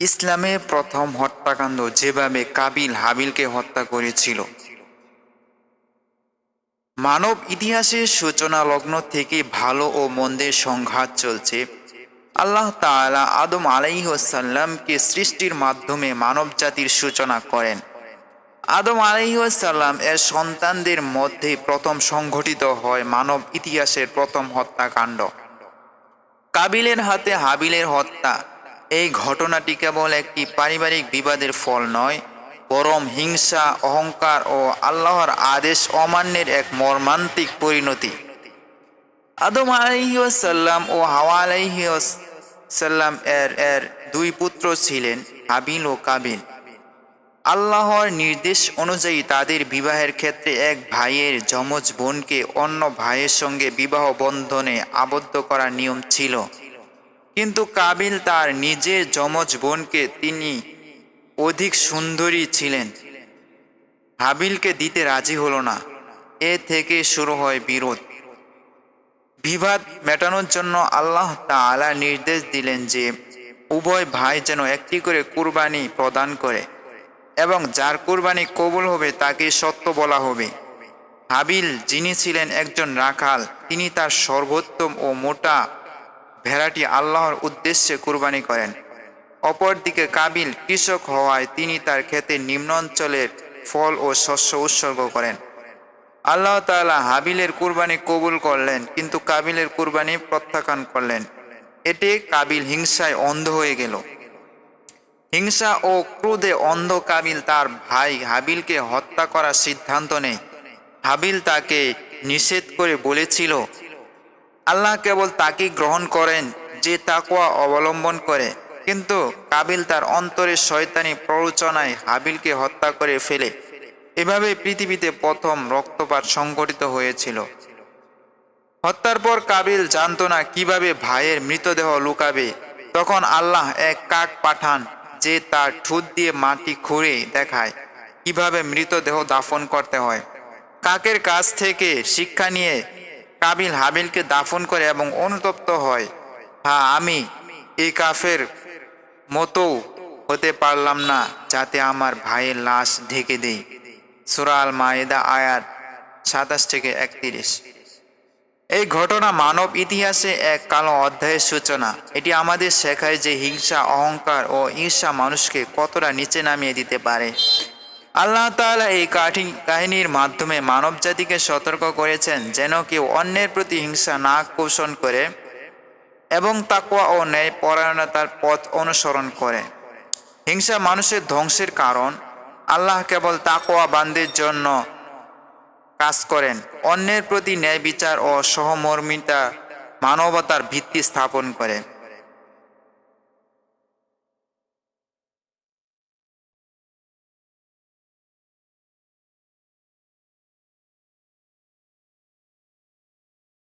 ইসলামে প্রথম হত্যাকাণ্ড যেভাবে কাবিল হাবিলকে হত্যা করেছিল। মানব ইতিহাসের সূচনা লগ্ন থেকে ভালো ও মন্দের সংঘাত চলছে। আল্লাহ তাআলা আদম আলাইসাল্লামকে সৃষ্টির মাধ্যমে মানব জাতির সূচনা করেন। আদম আলাইসাল্লাম এর সন্তানদের মধ্যে প্রথম সংঘটিত হয় মানব ইতিহাসের প্রথম হত্যাকাণ্ড। কাবিলের হাতে হাবিলের হত্যা। এই ঘটনাটি কেবল একটি পারিবারিক বিবাদের ফল নয় বরং হিংসা, অহংকার ও আল্লাহর আদেশ অমান্যের এক মর্মান্তিক পরিণতি। আদম আলাইসাল্লাম ও হাওয়া আলাইসাল্লাম এর এর দুই পুত্র ছিলেন হাবিল ও কাবিল। আল্লাহর নির্দেশ অনুযায়ী তাদের বিবাহের ক্ষেত্রে এক ভাইয়ের যমজ বোনকে অন্য ভাইয়ের সঙ্গে বিবাহ বন্ধনে আবদ্ধ করার নিয়ম ছিল। কিন্তু কাবিল তার নিজের যমজ বোনকে তিনি অধিক সুন্দরী ছিলেন। হাবিলকে দিতে রাজি হলো না। এ থেকে শুরু হয় বিরোধ। বিবাদ মেটানোর জন্য আল্লাহ তাআলা নির্দেশ দিলেন যে, উভয় ভাই যেন একটি করে কুরবানি প্রদান করে এবং যার কুরবানি কবুল হবে তাকে সত্য বলা হবে। হাবিল যিনি ছিলেন একজন রাখাল, তিনি তার সর্বোত্তম ও মোটা ভেড়াটি আল্লাহর উদ্দেশ্যে কুরবানি করেন। অপরদিকে কাবিল কৃষক হওয়ায় তিনি তার ক্ষেতে নিম্ন অঞ্চলের ফল ও শস্য উৎসর্গ করেন। আল্লাহ তাআলা হাবিলের কুরবানি কবুল করলেন, কিন্তু কাবিলের কুরবানি প্রত্যাখ্যান করলেন। এতে কাবিল হিংসায় অন্ধ হয়ে গেল। হিংসা ও ক্রোধে অন্ধ কাবিল তার ভাই হাবিলকে হত্যা করার সিদ্ধান্ত নেয়। হাবিল তাকে নিষেধ করে বলেছিল আল্লাহ কেবল তাকে গ্রহণ করেন যে তাকুয়া অবলম্বন করে। কিন্তু কাবিল তার অন্তরে শয়তানি প্ররোচনায় হাবিলকে হত্যা করে ফেলে। এভাবে পৃথিবীতে প্রথম রক্তপাত সংঘটিত হয়েছিল। হত্যার পর কাবিল জানত না কীভাবে ভাইয়ের মৃতদেহ লুকাবে। তখন আল্লাহ এক কাক পাঠান যে তার ঠুট দিয়ে মাটি খুঁড়ে দেখায় কীভাবে মৃতদেহ দাফন করতে হয়। কাকের কাছ থেকে শিক্ষা নিয়ে কাবিল হাবিলকে দাফন করে এবং অনুতপ্ত হয়। হ্যাঁ আমি এই কাফের মতো হতে পারলাম না, যাতে আমার ভাইয়ের লাশ ঢেকে দেই। সুরা আল মায়েদা আয়াত সাতাশ থেকে একত্রিশ। এই ঘটনা মানব ইতিহাসে এক কালো অধ্যায়ের সূচনা। এটি আমাদের শেখায় যে হিংসা, অহংকার ও ঈর্ষা মানুষকে কতটা নিচে নামিয়ে দিতে পারে। আল্লাহ তাআলা এই কাঠি- কাহিনীর মাধ্যমে মানব জাতিকে সতর্ক করেছেন যেন কেউ অন্যের প্রতি হিংসা না পোষণ করে এবং তাকওয়া ও ন্যায় পরায়ণতার পথ অনুসরণ করে। হিংসা মানুষের ধ্বংসের কারণ। আল্লাহ কেবল তাকোয়া বান্দের জন্য কাজ করেন। অন্যের প্রতি ন্যায় বিচার ও সহমর্মিতা মানবতার ভিত্তি স্থাপন করে